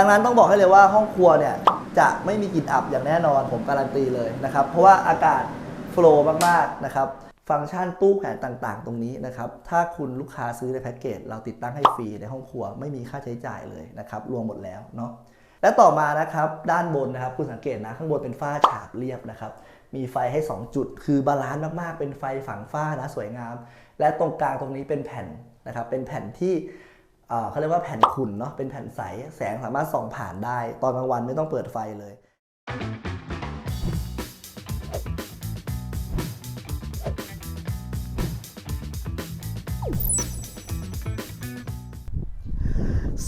ดังนั้นต้องบอกให้เลยว่าห้องครัวเนี่ยจะไม่มีกลิ่นอับอย่างแน่นอนผมการันตีเลยนะครับ เพราะว่าอากาศโฟลว์มากๆนะครับ ฟังก์ชันตู้แผนต่างๆ ตรงนี้นะครับ ถ้าคุณลูกค้าซื้อในแพ็กเกจ เราติดตั้งให้ฟรีในห้องครัวไม่มีค่าใช้จ่ายเลยนะครับ รวมหมดแล้วเนาะและต่อมานะครับด้านบนนะครับคุณสังเกตนะข้างบนเป็นฝ้าฉาบเรียบนะครับมีไฟให้ 2 จุด คือบาลานซ์มากๆ เป็นไฟฝังฝ้านะสวยงาม และตรงกลางตรงนี้เป็นแผ่นนะครับเป็นแผ่นที่ เขาเรียกว่าแผ่นขุ่นเนาะเป็นแผ่นใสแสงสามารถส่องผ่านได้ ตอนกลางวันไม่ต้องเปิดไฟเลย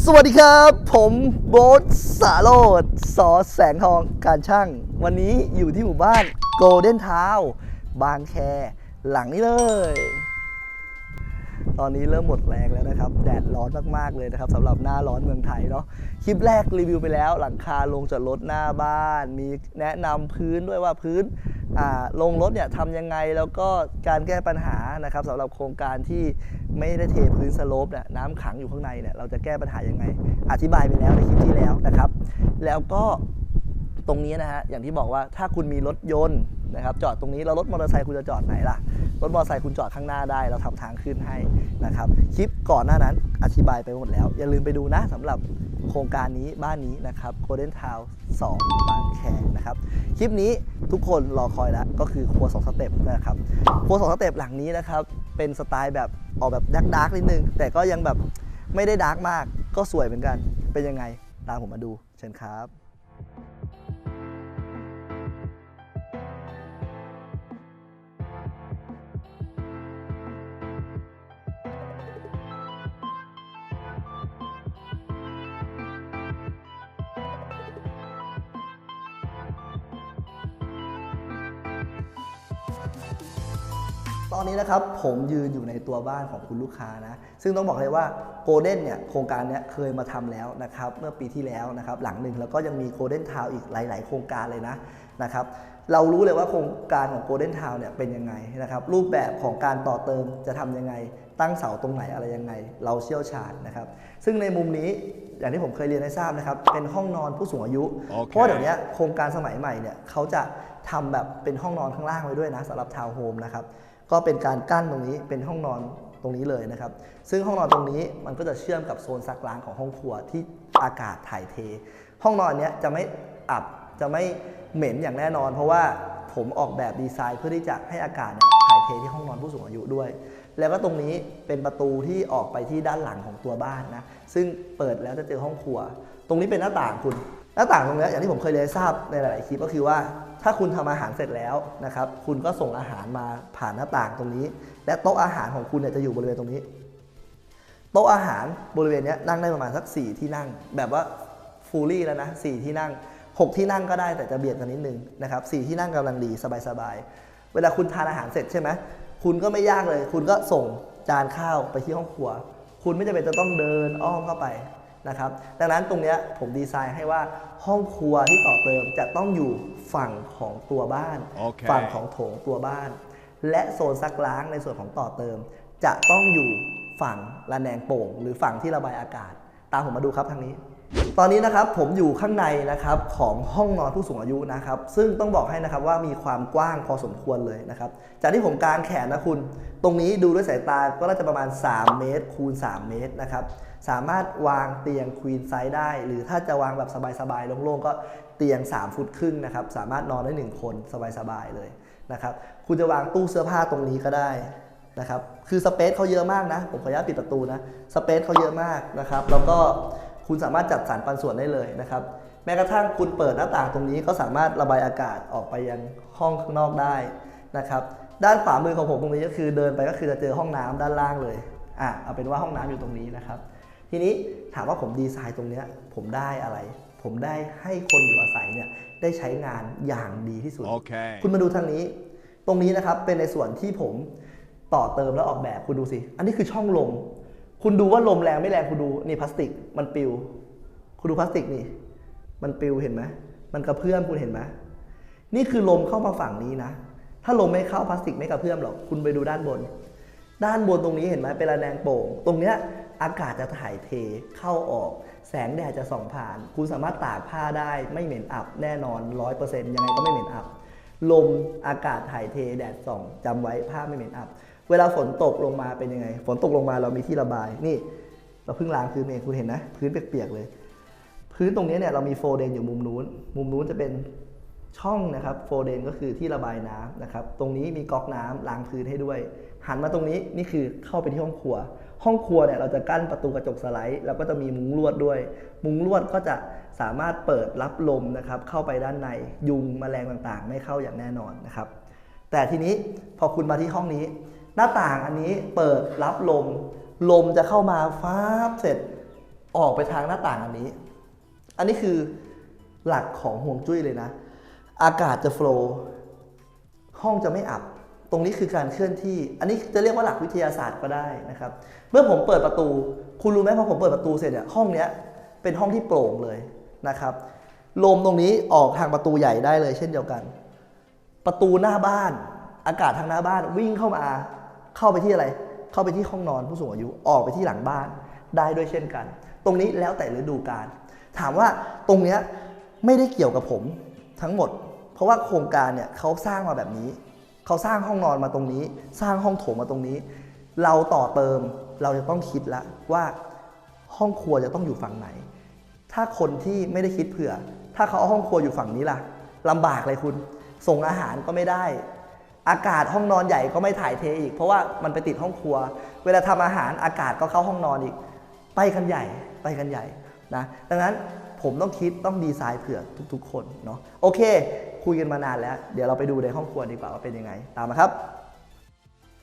สวัสดีครับ ผมโบ๊ทสาโรดสอแสงทองการช่าง วันนี้อยู่ที่หมู่บ้านโกลเด้นทาวบางแค หลังนี้เลย ตอนนี้เริ่มหมดแรงแล้วนะครับ แดดร้อนมากๆเลยนะครับสำหรับหน้าร้อนเมืองไทยเนาะคลิปแรกรีวิวไปแล้ว หลังคาลงจอดรถหน้าบ้าน มีแนะนำพื้นด้วยว่าพื้นลงรถเนี่ยทำยังไงแล้วก็การแก้ปัญหานะครับสำหรับโครงการที่ไม่ได้เทพื้นสโลปเนี่ยน้ำขังอยู่ข้างในเนี่ยเราจะแก้ปัญหายังไง อธิบายไปแล้วในคลิปที่แล้วนะครับ แล้วก็ตรงนี้นะฮะอย่างที่บอกว่าถ้าคุณมีรถยนต์ นะครับจอดตรงนี้แล้วรถมอเตอร์ไซค์คุณจะจอดไหนล่ะรถมอเตอร์ไซค์คุณจอดข้างหน้าได้ เราทำทางขึ้นให้นะครับคลิปก่อนหน้านั้นอธิบายไปหมดแล้ว อย่าลืมไปดูนะสำหรับโครงการนี้บ้านนี้นะครับ Golden Town 2บางแคนะครับคลิปนี้ทุกคนรอคอยแล้วก็คือครัว2สเต็ปนะครับครัว2สเต็ปหลังนี้นะครับเป็นสไตล์แบบออกแบบดาร์กดาร์กนิดนึง แต่ก็ยังแบบไม่ได้ดาร์กมากก็สวยเหมือนกันเป็นยังไงตามผมมาดูเชิญครับ ตอนนี้นะครับผมยืนอยู่ในตัวบ้านของคุณลูกค้านะซึ่งต้องบอกเลยว่าโกลเด้นเนี่ยโครงการเนี้ยเคยมาทำแล้วนะครับเมื่อปีที่แล้วนะครับหลังหนึ่งแล้วก็ยังมีโกลเด้นทาวอีกหลาย ๆ โครงการเลยนะนะครับเรารู้เลยว่าโครงการของโกลเด้นทาวเนี่ยเป็นยังไงนะครับรูปแบบของการต่อเติมจะทำยังไง ตั้งเสาตรงไหนอะไรยังไง เราเชี่ยวชาญนะครับซึ่งในมุมนี้อย่างที่ผมเคยเรียนให้ทราบนะครับเป็นห้องนอนผู้สูงอายุโอเคเพราะว่าเดี๋ยวนี้โครงการสมัยใหม่เนี่ยเขาจะทำแบบเป็นห้องนอนข้างล่างไว้ด้วยนะสำหรับทาวน์โฮมนะครับ ก็เป็นการกั้นตรงนี้เป็นห้องนอนตรงนี้เลยนะครับ ซึ่งห้องนอนตรงนี้มันก็จะเชื่อมกับโซนซักล้างของห้องครัวที่อากาศถ่ายเท ห้องนอนเนี้ยจะไม่อับจะไม่เหม็นอย่างแน่นอน เพราะว่าผมออกแบบดีไซน์เพื่อที่จะให้อากาศถ่ายเทที่ห้องนอนผู้สูงอายุด้วย แล้วก็ตรงนี้เป็นประตูที่ออกไปที่ด้านหลังของตัวบ้านนะ ซึ่งเปิดแล้วจะเจอห้องครัว ตรงนี้เป็นหน้าต่างคุณ หน้าต่างตรงนี้อย่างที่ผมเคยเรียนทราบในหลาย ๆ คลิปก็คือว่า ถ้าคุณทำอาหารเสร็จแล้วนะครับ คุณก็ส่งอาหารมาผ่านหน้าต่างตรงนี้ และโต๊ะอาหารของคุณเนี่ยจะอยู่บริเวณตรงนี้ โต๊ะอาหารบริเวณนี้นั่งได้ประมาณสัก 4 ที่นั่ง แบบว่าฟูลี่แล้วนะ4ที่นั่ง 6 ที่นั่งก็ได้แต่จะเบียดกันนิดนึงนะครับ4ที่นั่งกำลังดีสบายๆ เวลาคุณทานอาหารเสร็จใช่ไหมคุณก็ไม่ยากเลย คุณก็ส่งจานข้าวไปที่ห้องครัว คุณไม่จำเป็นจะต้องเดินอ้อมเข้าไป นะครับดังนั้นตรงเนี้ยผมดีไซน์ให้ว่าห้องครัวที่ต่อเติมจะต้องอยู่ฝั่งของตัวบ้านโอเคฝั่งของโถงตัวบ้าน และโซนซักล้างในส่วนของต่อเติม จะต้องอยู่ฝั่งระแนงโป่ง หรือฝั่งที่ระบายอากาศ ตามผมมาดูครับทางนี้ ตอนนี้นะครับผมอยู่ข้างในนะครับของห้องนอนผู้สูงอายุนะครับ ซึ่งต้องบอกให้นะครับว่ามีความกว้างพอสมควรเลยนะครับ จากที่ผมกางแขนนะคุณ ตรงนี้ดูด้วยสายตาก็น่าจะประมาณ 3 เมตรคูณ 3 เมตรนะครับ สามารถวางเตียงควีนไซส์ได้ หรือถ้าจะวางแบบสบายๆโล่งๆก็เตียง 3 ฟุตครึ่งนะครับ สามารถนอนได้ 1 คนสบายๆเลยนะครับ คุณจะวางตู้เสื้อผ้าตรงนี้ก็ได้นะครับ คือสเปซเขาเยอะมากนะ ผมขออนุญาตปิดประตูนะ สเปซเขาเยอะมากนะครับ แล้วก็คุณสามารถจัดสรรปันส่วนได้เลยนะครับแม้กระทั่งคุณเปิดหน้าต่างตรงนี้ก็สามารถระบายอากาศออกไปยังห้องข้างนอกได้นะครับ ด้านขวามือของผมตรงนี้ก็คือเดินไปก็คือจะเจอห้องน้ำด้านล่างเลยอะเอาเป็นว่าห้องน้ำอยู่ตรงนี้นะครับ ทีนี้ถามว่าผมดีไซน์ตรงเนี้ยผมได้อะไร ผมได้ให้คนอยู่อาศัยเนี่ยได้ใช้งานอย่างดีที่สุดโอเคคุณมาดูทางนี้ ตรงนี้นะครับเป็นในส่วนที่ผมต่อเติมแล้วออกแบบคุณดูสิ อันนี้คือช่องลม คุณดูว่าลมแรงไม่แรงคุณดูนี่พลาสติกมันปิว คุณดูพลาสติกนี่ มันปิวเห็นไหมมันกระเพื่อมคุณเห็นไหมนี่คือลมเข้ามาฝั่งนี้นะ ถ้าลมไม่เข้าพลาสติกไม่กระเพื่อมหรอก คุณไปดูด้านบน ด้านบนตรงนี้เห็นไหมเป็นระแนงโป่ง ตรงเนี้ย อากาศจะถ่ายเทเข้าออก แสงแดดจะส่องผ่าน คุณสามารถตากผ้าได้ไม่เหม็นอับแน่นอน 100%ยังไงก็ไม่เหม็นอับ ลมอากาศถ่ายเทแดดส่องจำไว้ผ้าไม่เหม็นอับ เวลาฝนตกลงมาเป็นยังไง ฝนตกลงมาเรามีที่ระบายนี่ เราเพิ่งล้างพื้นเองคุณเห็นนะ พื้นเปียกๆเลย พื้นตรงนี้เนี่ยเรามีโฟเดนอยู่มุมนู้น มุมนู้นจะเป็น ช่องนะครับโฟเดนก็คือที่ระบายน้ำนะครับ ตรงนี้มีก๊อกน้ำล้างพื้นให้ด้วย หันมาตรงนี้นี่คือเข้าไปที่ห้องครัว ห้องครัวเนี่ยเราจะกั้นประตูกระจกสไลด์แล้วก็จะมีมุ้งลวดด้วย มุ้งลวดก็จะสามารถเปิดรับลมนะครับเข้าไปด้านในยุงแมลงต่างๆ ไม่เข้าอย่างแน่นอนนะครับ แต่ทีนี้พอคุณมาที่ห้องนี้ หน้าต่างอันนี้เปิดรับลม ลมจะเข้ามาฟ้าบเสร็จออกไปทางหน้าต่างอันนี้ อันนี้คือหลักของห่วงจุ้ยเลยนะ อากาศจะโฟล์ห้องจะไม่อับ ตรงนี้คือการเคลื่อนที่ อันนี้จะเรียกว่าหลักวิทยาศาสตร์ก็ได้นะครับ เมื่อผมเปิดประตู คุณรู้ไหมพอผมเปิดประตูเสร็จเนี่ยห้องเนี้ยเป็นห้องที่โปร่งเลยนะครับ ลมตรงนี้ออกทางประตูใหญ่ได้เลยเช่นเดียวกัน ประตูหน้าบ้าน อากาศทางหน้าบ้านวิ่งเข้ามา เข้าไปที่อะไร เข้าไปที่ห้องนอนผู้สูงอายุ ออกไปที่หลังบ้านได้ด้วยเช่นกัน ตรงนี้แล้วแต่ฤดูกาล ถามว่าตรงเนี้ยไม่ได้เกี่ยวกับผมทั้งหมด ราะว่าโครงการเนี่ยเขาสร้างมาแบบนี้ เขาสร้างห้องนอนมาตรงนี้ สร้างห้องโถงมาตรงนี้ เราต่อเติมเราจะต้องคิดแล้วว่าห้องครัวจะต้องอยู่ฝั่งไหน ถ้าคนที่ไม่ได้คิดเผื่อ ถ้าเขาเอาห้องครัวอยู่ฝั่งนี้ล่ะลำบากเลยคุณ ส่งอาหารก็ไม่ได้ อากาศห้องนอนใหญ่ก็ไม่ถ่ายเทอีก เพราะว่ามันไปติดห้องครัว เวลาทำอาหารอากาศก็เข้าห้องนอนอีก ไปกันใหญ่ไปกันใหญ่นะดังนั้น ผมต้องคิดต้องดีไซน์เผื่อทุก ๆ คนเนาะโอเค คุยกันมานานแล้ว เดี๋ยวเราไปดูในห้องครัวดีกว่าว่าเป็นยังไง ตามมาครับ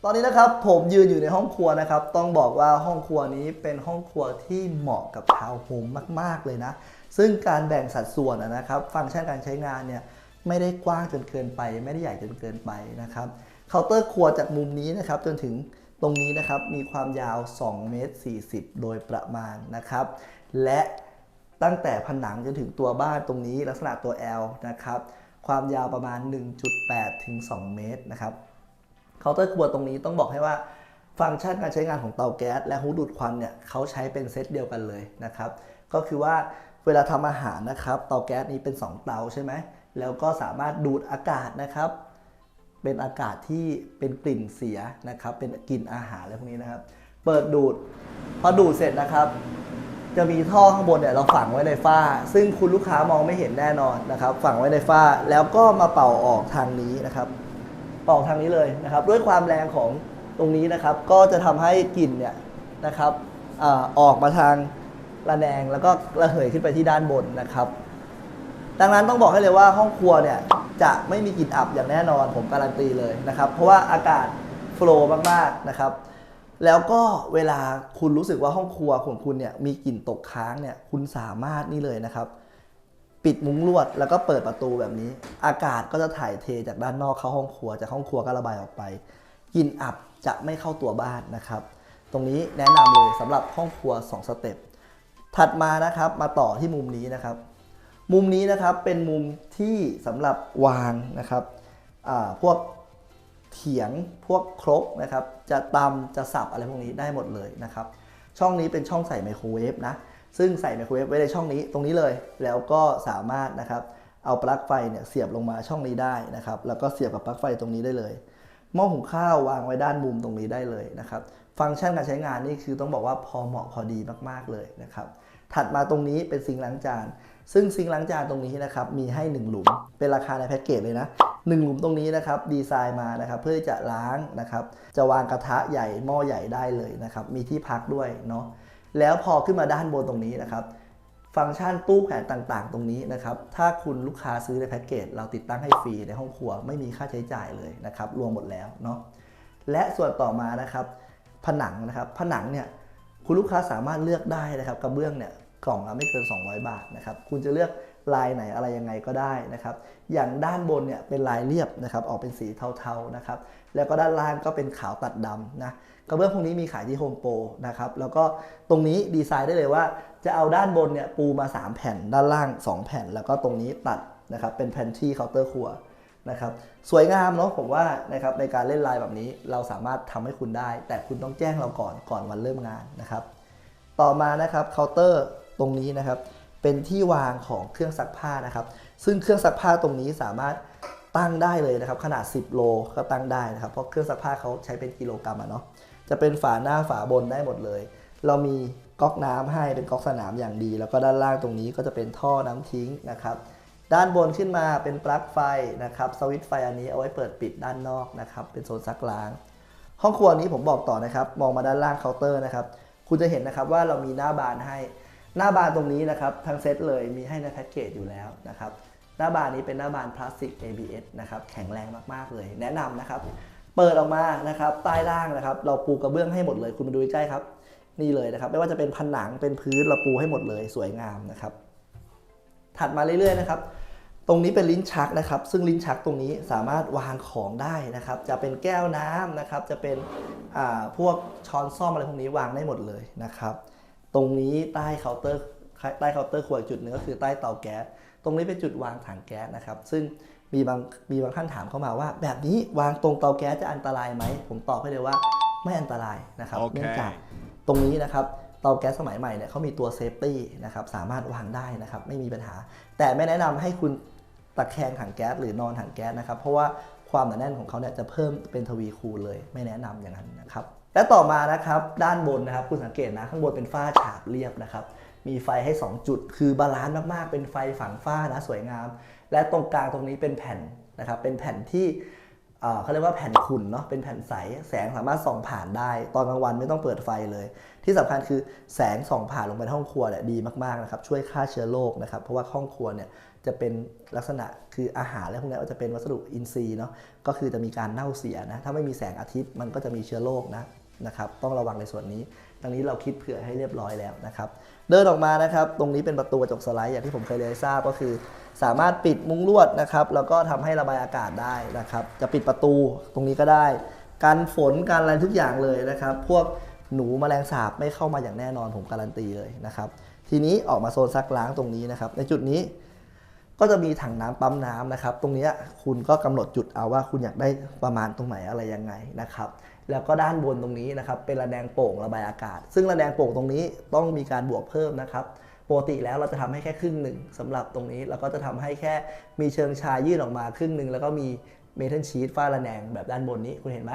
ตอนนี้นะครับผมยืนอยู่ในห้องครัวนะครับ ต้องบอกว่าห้องครัวนี้เป็นห้องครัวที่เหมาะกับทาวน์โฮมมาก ๆ เลยนะ ซึ่งการแบ่งสัดส่วนนะครับ ฟังก์ชันการใช้งานเนี่ยไม่ได้กว้างจนเกินไป ไม่ได้ใหญ่จนเกินไปนะครับเคาน์เตอร์ครัวจากมุมนี้นะครับจนถึงตรงนี้นะครับมีความยาว 2 เมตร 40 โดยประมาณนะครับ และ ตั้งแต่ผนังจนถึงตัวบ้านตรงนี้ลักษณะตัว L นะครับ ความยาวประมาณ 1.8 ถึง 2 เมตรนะครับเคาน์เตอร์ครัวตรงนี้ต้องบอกให้ว่าฟังก์ชันการใช้งานของเตาแก๊สและฮูดดูดควันเนี่ยเขาใช้เป็นเซตเดียวกันเลยนะครับ ก็คือว่าเวลาทำอาหารนะครับเตาแก๊สนี้เป็น 2 เตาใช่ไหมแล้วก็สามารถดูดอากาศนะครับ เป็นอากาศที่เป็นกลิ่นเสียนะครับ เป็นกลิ่นอาหารอะไรพวกนี้นะครับ เปิดดูดพอดูดเสร็จนะครับ จะมีท่อข้างบนเนี่ยเราฝังไว้ในฝ้า ซึ่งคุณลูกค้ามองไม่เห็นแน่นอนนะครับ ฝังไว้ในฝ้าแล้วก็มาเป่าออกทางนี้นะครับเป่าทางนี้เลยนะครับ ด้วยความแรงของตรงนี้นะครับ ก็จะทำให้กลิ่นเนี่ยนะครับอออกมาทางระแนงแล้วก็ระเหยขึ้นไปที่ด้านบนนะครับ ดังนั้นต้องบอกให้เลยว่าห้องครัวเนี่ยจะไม่มีกลิ่นอับอย่างแน่นอนผมการันตีเลยนะครับ เพราะว่าอากาศโฟล์มากๆนะครับ แล้วก็เวลาคุณรู้สึกว่าห้องครัวของคุณเนี่ยมีกลิ่นตกค้างเนี่ยคุณสามารถนี่เลยนะครับ ปิดมุ้งลวดแล้วก็เปิดประตูแบบนี้ อากาศก็จะถ่ายเทจากด้านนอกเข้าห้องครัวจากห้องครัวก็ระบายออกไปกลิ่นอับจะไม่เข้าตัวบ้านนะครับ ตรงนี้แนะนำเลยสำหรับห้องครัว 2 สเต็ปถัดมานะครับมาต่อที่มุมนี้นะครับ มุมนี้นะครับเป็นมุมที่สำหรับวางนะครับพวก เขียงพวกครกนะครับ จะตำจะสับอะไรพวกนี้ได้หมดเลยนะครับ ช่องนี้เป็นช่องใส่ไมโครเวฟนะ ซึ่งใส่ไมโครเวฟไว้ในช่องนี้ตรงนี้เลย แล้วก็สามารถนะครับเอาปลั๊กไฟเนี่ยเสียบลงมาช่องนี้ได้นะครับ แล้วก็เสียบกับปลั๊กไฟตรงนี้ได้เลย หม้อหุงข้าววางไว้ด้านมุมตรงนี้ได้เลยนะครับ ฟังก์ชันการใช้งานนี่คือต้องบอกว่าพอเหมาะพอดีมากๆเลยนะครับ ถัดมาตรงนี้เป็นซิงล้างจาน ซึ่งซิงล้างจานตรงนี้นะครับมีให้ 1 หลุม เป็นราคาในแพ็กเกจเลยนะ1หลุมตรงนี้นะครับดีไซน์มานะครับเพื่อที่จะล้างนะครับจะวางกระทะใหญ่หม้อใหญ่ได้เลยนะครับมีที่พักด้วยเนาะแล้วพอขึ้นมาด้านบนตรงนี้นะครับฟังก์ชันตู้แขนต่างๆ ตรงนี้นะครับถ้าคุณลูกค้าซื้อในแพ็กเกจเราติดตั้งให้ฟรีในห้องครัวไม่มีค่าใช้จ่ายเลยนะครับรวมหมดแล้วเนาะและส่วนต่อมานะครับผนังนะครับผนังเนี่ยคุณลูกค้าสามารถเลือกได้นะครับกระเบื้องเนี่ย กล่องละไม่เกิน 200 บาทนะครับ คุณจะเลือกลายไหนอะไรยังไงก็ได้นะครับ อย่างด้านบนเนี่ยเป็นลายเรียบนะครับ ออกเป็นสีเทาๆนะครับ แล้วก็ด้านล่างก็เป็นขาวตัดดำนะกระเบื้องพวกนี้มีขายที่โฮมโปรนะครับ แล้วก็ตรงนี้ดีไซน์ได้เลยว่า จะเอาด้านบนเนี่ยปูมา 3 แผ่น ด้านล่าง 2 แผ่น แล้วก็ตรงนี้ตัดนะครับ เป็นแผ่นที่เคาน์เตอร์ครัวนะครับ สวยงามเนาะผมว่านะครับในการเล่นลายแบบนี้เราสามารถทำให้คุณได้ แต่คุณต้องแจ้งเราก่อนก่อนวันเริ่มงานนะครับ ต่อมานะครับเคาน์เตอร์ ตรงนี้นะครับ เป็นที่วางของเครื่องซักผ้านะครับ ซึ่งเครื่องซักผ้าตรงนี้สามารถตั้งได้เลยนะครับ ขนาด 10 โลก็ตั้งได้นะครับ เพราะเครื่องซักผ้าเขาใช้เป็นกิโลกรัมอะเนาะจะเป็นฝาหน้าฝาบนได้หมดเลย เรามีก๊อกน้ำให้เป็นก๊อกสนามอย่างดี แล้วก็ด้านล่างตรงนี้ก็จะเป็นท่อน้ำทิ้งนะครับ ด้านบนขึ้นมาเป็นปลั๊กไฟนะครับสวิตช์ไฟอันนี้เอาไว้เปิดปิดด้านนอกนะครับ เป็นโซนซักล้าง ห้องครัวนี้ผมบอกต่อนะครับ มองมาด้านล่างเคาน์เตอร์นะครับ คุณจะเห็นนะครับว่าเรามีหน้าบานให้ หน้าบานตรงนี้นะครับทั้งเซตเลยมีให้ในแพ็กเกจอยู่แล้วนะครับหน้าบานนี้เป็นหน้าบานพลาสติก ABS นะครับแข็งแรงมากๆเลย แนะนำนะครับ เปิดออกมานะครับใต้ล่างนะครับ เราปูกระเบื้องให้หมดเลยคุณมาดูใกล้ครับ นี่เลยนะครับ ไม่ว่าจะเป็นผนังเป็นพื้นเราปูให้หมดเลยสวยงามนะครับ ถัดมาเรื่อยๆนะครับ ตรงนี้เป็นลิ้นชักนะครับ ซึ่งลิ้นชักตรงนี้สามารถวางของได้นะครับ จะเป็นแก้วน้ำนะครับ จะเป็นพวกช้อนซ่อมอะไรพวกนี้วางได้หมดเลยนะครับ ตรงนี้ใต้เคาน์เตอร์ใต้เคาน์เตอร์ครัวอีกจุดหนึ่งก็คือใต้เตาแก๊สตรงนี้เป็นจุดวางถังแก๊สนะครับ ซึ่งมีบางมีบางท่านถามเข้ามาว่า แบบนี้วางตรงเตาแก๊สจะอันตรายไหม ผมตอบให้เลยว่าไม่อันตรายนะครับโอเคเนื่องจากตรงนี้นะครับเตาแก๊สสมัยใหม่เนี่ยเขามีตัวเซฟตี้นะครับสามารถวางได้นะครับไม่มีปัญหา แต่ไม่แนะนำให้คุณตะแคงถังแก๊สหรือนอนถังแก๊สนะครับ เพราะว่าความหนาแน่นของเขาเนี่ยจะเพิ่มเป็นทวีคูณเลย ไม่แนะนำอย่างนั้นนะครับ และต่อมานะครับด้านบนนะครับคุณสังเกตนะข้างบนเป็นฝ้าฉาบเรียบนะครับมีไฟให้ 2 จุด คือบาลานซ์มากๆ เป็นไฟฝังฝ้านะสวยงาม และตรงกลางตรงนี้เป็นแผ่นนะครับเป็นแผ่นที่เเขาเรียกว่าแผ่นขุ่นเนาะเป็นแผ่นใสแสงสามารถส่องผ่านได้ ตอนกลางวันไม่ต้องเปิดไฟเลย ที่สำคัญคือแสงส่องผ่านลงไปห้องครัวเนี่ยดีมากๆนะครับช่วยฆ่าเชื้อโรคนะครับเพราะว่าห้องครัวเนี่ยจะเป็นลักษณะคืออาหารและพวกนี้ก็จะเป็นวัสดุอินทรีย์เนาะก็คือจะมีการเน่าเสียนะถ้าไม่มีแสงอาทิตย์มันก็จะมีเชื้อโรคนะ นะครับต้องระวังในส่วนนี้ดังนี้เราคิดเผื่อให้เรียบร้อยแล้วนะครับเดินออกมานะครับ ตรงนี้เป็นประตูกระจกสไลด์อย่างที่ผมเคยเรียนทราบก็คือ สามารถปิดมุ้งลวดนะครับแล้วก็ทำให้ระบายอากาศได้นะครับ จะปิดประตูตรงนี้ก็ได้การฝนการอะไรทุกอย่างเลยนะครับ พวกหนูแมลงสาบไม่เข้ามาอย่างแน่นอนผมการันตีเลยนะครับ ทีนี้ออกมาโซนซักล้างตรงนี้นะครับ ในจุดนี้ก็จะมีถังน้ำปั๊มน้ำนะครับ ตรงนี้คุณก็กำหนดจุดเอาว่าคุณอยากได้ประมาณตรงไหนอะไรยังไงนะครับ แล้วก็ด้านบนตรงนี้นะครับเป็นระแนงโป่งระบายอากาศ ซึ่งระแนงโป่งตรงนี้ต้องมีการบวกเพิ่มนะครับปกติแล้วเราจะทำให้แค่ครึ่งหนึ่งสำหรับตรงนี้เราก็จะทำให้แค่มีเชิงชายยื่นออกมาครึ่งหนึ่งแล้วก็มีเมทัลชีตฝ้าระแนงแบบด้านบนนี้คุณเห็นไหม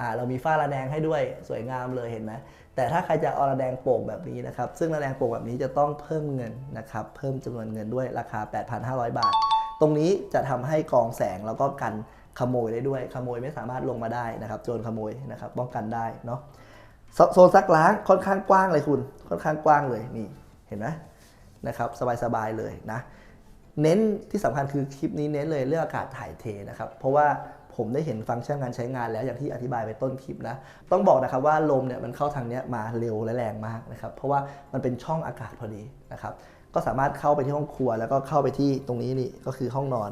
อ่าเรามีฝ้าระแนงให้ด้วยสวยงามเลยเห็นไหมแต่ถ้าใครจะเอาระแนงโป่งแบบนี้นะครับ ซึ่งระแนงโป่งแบบนี้จะต้องเพิ่มเงินนะครับเพิ่มจำนวนเงินด้วยราคา 8,500 บาท ตรงนี้จะทำให้กองแสงแล้วก็กัน ขโมยได้ด้วยขโมยไม่สามารถลงมาได้นะครับโจรขโมยนะครับป้องกันได้เนาะโซนซักล้างค่อนข้างกว้างเลยคุณ ค่อนข้างกว้างเลยนี่เห็นไหมนะครับสบายๆเลยนะเน้นที่สำคัญคือคลิปนี้เน้นเลยเรื่องอากาศถ่ายเทนะครับ เพราะว่าผมได้เห็นฟังก์ชันการใช้งานแล้วอย่างที่อธิบายไปต้นคลิปนะ ต้องบอกนะครับว่าลมเนี่ยมันเข้าทางนี้มาเร็วและแรงมากนะครับ เพราะว่ามันเป็นช่องอากาศพอดีนะครับ ก็สามารถเข้าไปที่ห้องครัว แล้วก็เข้าไปที่ตรงนี้นี่ก็คือห้องนอน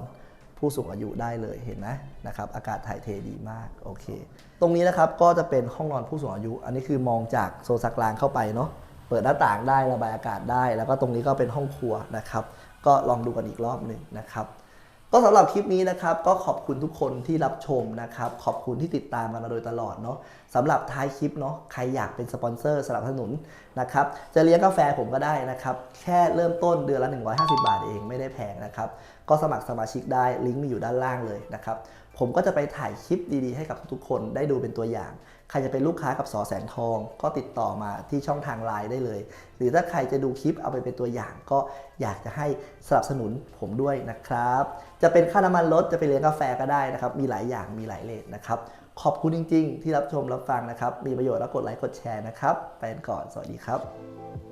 ผู้สูงอายุได้เลยเห็นไหมนะครับอากาศถ่ายเทดีมากโอเค ตรงนี้นะครับก็จะเป็นห้องนอนผู้สูงอายุ อันนี้คือมองจากโซนซักล้างเข้าไปเนาะเปิดหน้าต่างได้ระบายอากาศได้ แล้วก็ตรงนี้ก็เป็นห้องครัวนะครับ ก็ลองดูกันอีกรอบหนึ่งนะครับ ก็สำหรับคลิปนี้นะครับก็ขอบคุณทุกคนที่รับชมนะครับ ขอบคุณที่ติดตามกันมาโดยตลอดเนาะสำหรับท้ายคลิปเนาะใครอยากเป็นสปอนเซอร์สนับสนุนนะครับจะเลี้ยงกาแฟผมก็ได้นะครับ แค่เริ่มต้นเดือนละ 150 บาทเองไม่ได้แพงนะครับ ก็สมัครสมาชิกได้ลิงก์มีอยู่ด้านล่างเลยนะครับ ผมก็จะไปถ่ายคลิปดีๆ ให้กับทุกๆคนได้ดูเป็นตัวอย่าง ใครจะเป็นลูกค้ากับสอแสงทอง ก็ติดต่อมาที่ช่องทางไลน์ได้เลย หรือถ้าใครจะดูคลิปเอาไปเป็นตัวอย่างก็อยากจะให้สนับสนุนผมด้วยนะครับ จะเป็นค่าน้ำมันรถจะไปเลี้ยงกาแฟก็ได้นะครับ มีหลายอย่างมีหลายเลทนะครับ ขอบคุณจริง ๆ ที่รับชมรับฟังนะครับ มีประโยชน์แล้วกดไลค์กดแชร์นะครับไปก่อนสวัสดีครับ